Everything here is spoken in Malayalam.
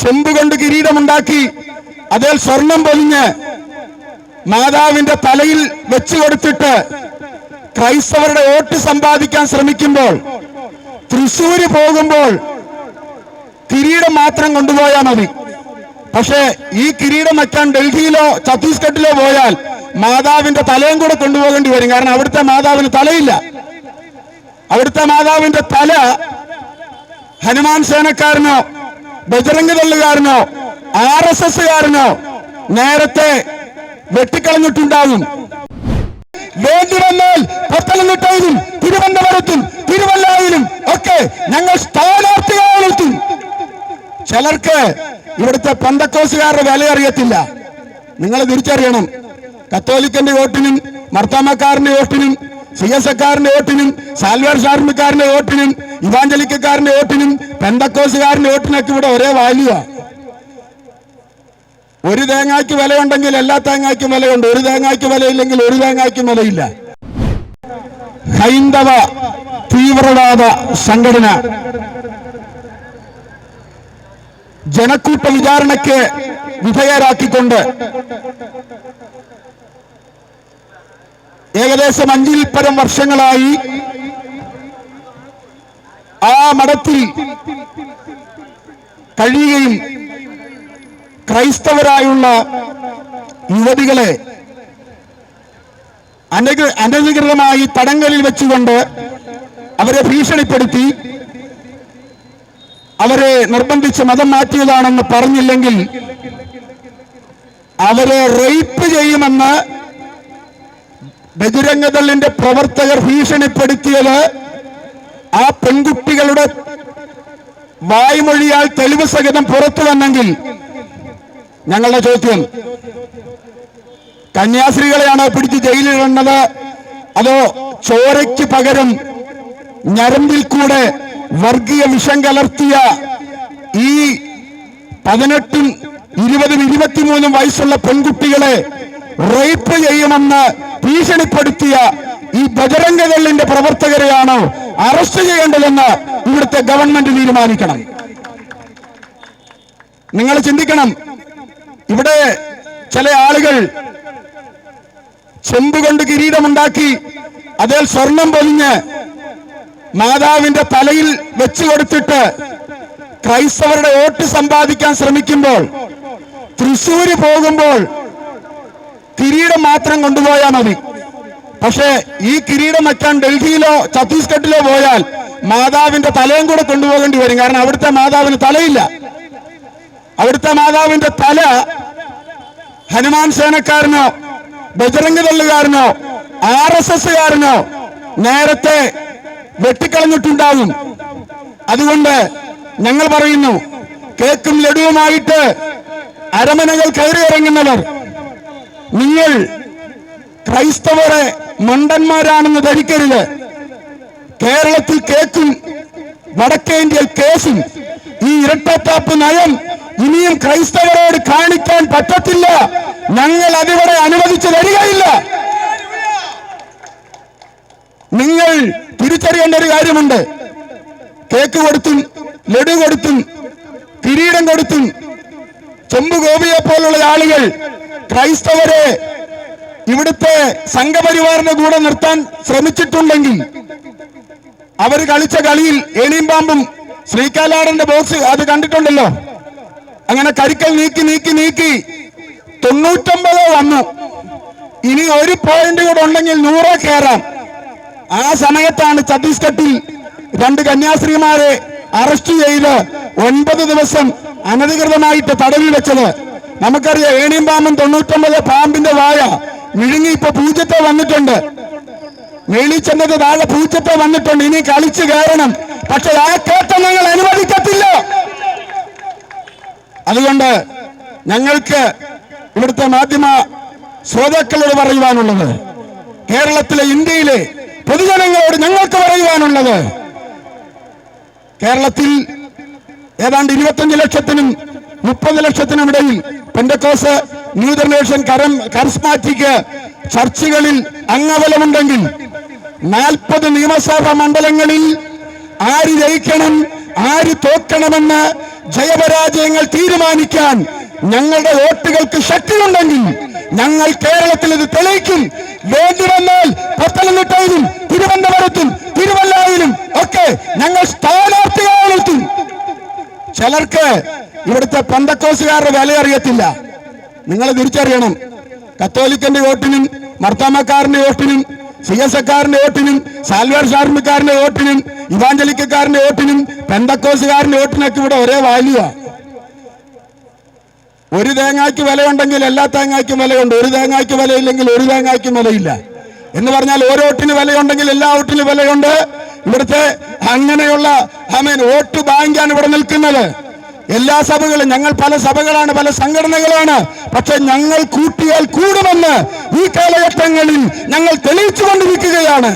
ചെമ്പ് കൊണ്ട് കിരീടമുണ്ടാക്കി അതിൽ സ്വർണം പൊതിഞ്ഞ് മാതാവിന്റെ തലയിൽ വെച്ചു കൊടുത്തിട്ട് ക്രൈസ്തവരുടെ വോട്ട് സമ്പാദിക്കാൻ ശ്രമിക്കുമ്പോൾ തൃശൂര് പോകുമ്പോൾ കിരീടം മാത്രം കൊണ്ടുപോയാൽ മതി. പക്ഷേ ഈ കിരീടം വയ്ക്കാൻ ഡൽഹിയിലോ ഛത്തീസ്ഗഡിലോ പോയാൽ മാതാവിന്റെ തലയും കൂടെ കൊണ്ടുപോകേണ്ടി വരും. കാരണം അവിടുത്തെ മാതാവിന് തലയില്ല. അവിടുത്തെ മാതാവിന്റെ തല ഹനുമാൻ സേനക്കാരനോ ബജറംഗ് ദള്ളുകാരനോ ആർ എസ് എസ്സുകാരനോ നേരത്തെ വെട്ടിക്കളഞ്ഞിട്ടുണ്ടാകും. വേണ്ടി വന്നാൽ പത്തനംതിട്ടയിലും തിരുവനന്തപുരത്തും തിരുവല്ലയിലും ഒക്കെ ഞങ്ങൾ സ്ഥാനാർത്ഥികളെ ചിലർക്ക് ഇവിടുത്തെ പന്തക്കോസുകാരുടെ വില അറിയത്തില്ല. നിങ്ങൾ തിരിച്ചറിയണം. കത്തോലിക്കന്റെ വോട്ടിനും മർത്താമക്കാരന്റെ വോട്ടിനും സി എസ് എക്കാരന്റെ വോട്ടിനും സാൽവേർ ആർമിക്കാരന്റെ വോട്ടിനും ഇവാഞ്ചലിക്കാരന്റെ വോട്ടിനും പെന്തക്കോസുകാരന്റെ വോട്ടിനൊക്കെ ഇവിടെ ഒരേ വാല്യൂ ഒരു തേങ്ങായ്ക്ക് വിലയുണ്ടെങ്കിൽ എല്ലാ തേങ്ങാക്കും വിലയുണ്ട്. ഒരു തേങ്ങാക്ക് വിലയില്ലെങ്കിൽ ഒരു തേങ്ങാക്കും വിലയില്ല. ഹൈന്ദവ തീവ്രവാദ സംഘടന ജനക്കൂട്ട വിചാരണയ്ക്ക് വിധേയരാക്കിക്കൊണ്ട് ഏകദേശം അഞ്ചിൽ പരം വർഷങ്ങളായി ആ മഠത്തിൽ കഴിയുകയും ക്രൈസ്തവരായുള്ള യുവതികളെ അനധികൃതമായി തടങ്കലിൽ വെച്ചുകൊണ്ട് അവരെ ഭീഷണിപ്പെടുത്തി അവരെ നിർബന്ധിച്ച് മതം മാറ്റിയതാണെന്ന് പറഞ്ഞില്ലെങ്കിൽ അവരെ റേപ്പ് ചെയ്യുമെന്ന് ബജുരംഗദളിന്റെ പ്രവർത്തകർ ഭീഷണിപ്പെടുത്തിയത് ആ പെൺകുട്ടികളുടെ വായ്മൊഴിയാൽ തെളിവ് സഹിതം പുറത്തു വന്നെങ്കിൽ ഞങ്ങളുടെ ചോദ്യം കന്യാസ്ത്രീകളെയാണോ പിടിച്ച് ജയിലിലിടുന്നത് അതോ ചോരയ്ക്ക് പകരം ഞരമ്പിൽ കൂടെ വർഗീയ വിഷം കലർത്തിയ ഈ പതിനെട്ടും ഇരുപതും ഇരുപത്തിമൂന്നും വയസ്സുള്ള പെൺകുട്ടികളെ റേപ്പ് ചെയ്യുമെന്ന് ഭീഷണിപ്പെടുത്തിയ ഈ ബജരംഗദളിന്റെ പ്രവർത്തകരെയാണോ അറസ്റ്റ് ചെയ്യേണ്ടതെന്ന് ഇവിടുത്തെ ഗവൺമെന്റ് തീരുമാനിക്കണം. നിങ്ങൾ ചിന്തിക്കണം ഇവിടെ ചില ആളുകൾ ചെമ്പുകൊണ്ട് കിരീടമുണ്ടാക്കി അതിൽ സ്വർണം പൊതിഞ്ഞ് മാതാവിന്റെ തലയിൽ വെച്ചു കൊടുത്തിട്ട് ക്രൈസ്തവരുടെ വോട്ട് സമ്പാദിക്കാൻ ശ്രമിക്കുമ്പോൾ തൃശ്ശൂര് പോകുമ്പോൾ കിരീടം മാത്രം കൊണ്ടുപോയാൽ മതി. പക്ഷേ ഈ കിരീടം വയ്ക്കാൻ ഡൽഹിയിലോ ഛത്തീസ്ഗഡിലോ പോയാൽ മാതാവിന്റെ തലയും കൂടെ കൊണ്ടുപോകേണ്ടി വരും. കാരണം അവിടുത്തെ മാതാവിന് തലയില്ല. അവിടുത്തെ മാതാവിന്റെ തല ഹനുമാൻ സേനക്കാരനോ ബജറംഗ് തള്ളുകാരനോ ആർ എസ് എസ്സുകാരനോ നേരത്തെ വെട്ടിക്കളഞ്ഞിട്ടുണ്ടാകും. അതുകൊണ്ട് ഞങ്ങൾ പറയുന്നു കേക്കും ലഡുവുമായിട്ട് അരമനകൾ കയറി ഇറങ്ങുന്നവർ നിങ്ങൾ ക്രൈസ്തവരെ മണ്ടന്മാരാണെന്ന് ധരിക്കരുത്. കേരളത്തിൽ കേക്കും വടക്കേ ഇന്ത്യയിൽ കേസും ഈ ഇരട്ടത്താപ്പ് നയം ഇനിയും ക്രൈസ്തവരോട് കാണിക്കാൻ പറ്റത്തില്ല. ഞങ്ങൾ അതിവിടെ അനുവദിച്ചു തരികയില്ല നിങ്ങൾ തിരിച്ചറിയേണ്ട ഒരു കാര്യമുണ്ട്. കേക്ക് കൊടുത്തും ലഡു കൊടുത്തും കിരീടം കൊടുത്തും ചെമ്പുഗോപിയെ പോലുള്ള ആളുകൾ ക്രൈസ്തവരെ ഇവിടുത്തെ സംഘപരിവാറിന്റെ കൂടെ നിർത്താൻ ശ്രമിച്ചിട്ടുണ്ടെങ്കിൽ അവർ കളിച്ച കളിയിൽ ഏണിയും പാമ്പും ശ്രീകാലാടന്റെ ബോക്സ് അത് കണ്ടിട്ടുണ്ടല്ലോ. അങ്ങനെ കരിക്കൽ നീക്കി നീക്കി നീക്കി തൊണ്ണൂറ്റൊമ്പത് വന്നു. ഇനി ഒരു പോയിന്റ് കൂടെ ഉണ്ടെങ്കിൽ നൂറോ കയറാം ആ സമയത്താണ് ഛത്തീസ്ഗഡിൽ രണ്ട് കന്യാസ്ത്രീമാരെ അറസ്റ്റ് ചെയ്ത് ഒൻപത് ദിവസം അനധികൃതമായിട്ട് തടവിൽ വെച്ചത്. നമുക്കറിയാം ഏണിയും പാമ്പും തൊണ്ണൂറ്റൊമ്പത് പാമ്പിന്റെ വായ. വിഴുങ്ങി ഇപ്പൊ പൂജ്യത്തെ വന്നിട്ടുണ്ട്. മേളിൽ ചെന്നത് താഴെ പൂജ്യത്തെ വന്നിട്ടുണ്ട്. ഇനി കളിച്ചു കയറണം. പക്ഷെ ആ കേട്ടം ഞങ്ങൾ അനുവദിക്കത്തില്ല. അതുകൊണ്ട് ഞങ്ങൾക്ക് ഇവിടുത്തെ മാധ്യമ ശ്രോതാക്കളോട് പറയുവാനുള്ളത് കേരളത്തിലെ ഇന്ത്യയിലെ പൊതുജനങ്ങളോട് ഞങ്ങൾക്ക് പറയുവാനുള്ളത് കേരളത്തിൽ ഏതാണ്ട് ഇരുപത്തഞ്ച് ലക്ഷത്തിനും മുപ്പത് ലക്ഷത്തിനും ഇടയിൽ പെന്തക്കോസ് ന്യൂ ജനറേഷൻ കരം കരസ്മാറ്റിക് ചർച്ചകളിൽ അംഗബലമുണ്ടെങ്കിൽ നാൽപ്പത് നിയമസഭാ മണ്ഡലങ്ങളിൽ ആര് ജയിക്കണം ആര് തോക്കണമെന്ന് ജയപരാജയങ്ങൾ തീരുമാനിക്കാൻ ഞങ്ങളുടെ വോട്ടുകൾക്ക് ശക്തിയുണ്ടെങ്കിൽ ഞങ്ങൾ കേരളത്തിൽ ഇത് തെളിയിക്കും. വേണ്ടി വന്നാൽ പത്തനംതിട്ടയിലും തിരുവനന്തപുരത്തും തിരുവല്ലായിലും ഒക്കെ ഞങ്ങൾ സ്ഥാനാർത്ഥികളെ ചിലർക്ക് ഇവിടുത്തെ പന്തക്കോസുകാരുടെ വില അറിയത്തില്ല. നിങ്ങൾ തിരിച്ചറിയണം. കത്തോലിക്കന്റെ വോട്ടിനും മർത്താമക്കാരന്റെ വോട്ടിനും സി എസ് എക്കാരന്റെ വോട്ടിനും സാൽവേർ ആർമിക്കാരന്റെ വോട്ടിനും ഇവാഞ്ചലിക്കാരന്റെ വോട്ടിനും പെന്തക്കോസുകാരന്റെ വോട്ടിനൊക്കെ ഇവിടെ ഒരേ വാല്യുവാ ഒരു തേങ്ങയ്ക്ക് വിലയുണ്ടെങ്കിൽ എല്ലാ തേങ്ങയ്ക്കും വിലയുണ്ട്. ഒരു തേങ്ങാക്ക് വിലയില്ലെങ്കിൽ ഒരു തേങ്ങയ്ക്കും വിലയില്ല. എന്ന് പറഞ്ഞാൽ ഓരോ വോട്ടിന് വിലയുണ്ടെങ്കിൽ എല്ലാ വോട്ടിനും വിലയുണ്ട്. ഇവിടുത്തെ അങ്ങനെയുള്ള ആമേൻ വോട്ട് ബാങ്കാണ് ഇവിടെ നിൽക്കുന്നത്. എല്ലാ സഭകളും ഞങ്ങൾ പല സഭകളാണ് പല സംഘടനകളാണ്. പക്ഷെ ഞങ്ങൾ കൂട്ടിയാൽ കൂടുമെന്ന് ഈ കാലഘട്ടങ്ങളിൽ ഞങ്ങൾ തെളിയിച്ചു കൊണ്ടിരിക്കുകയാണ്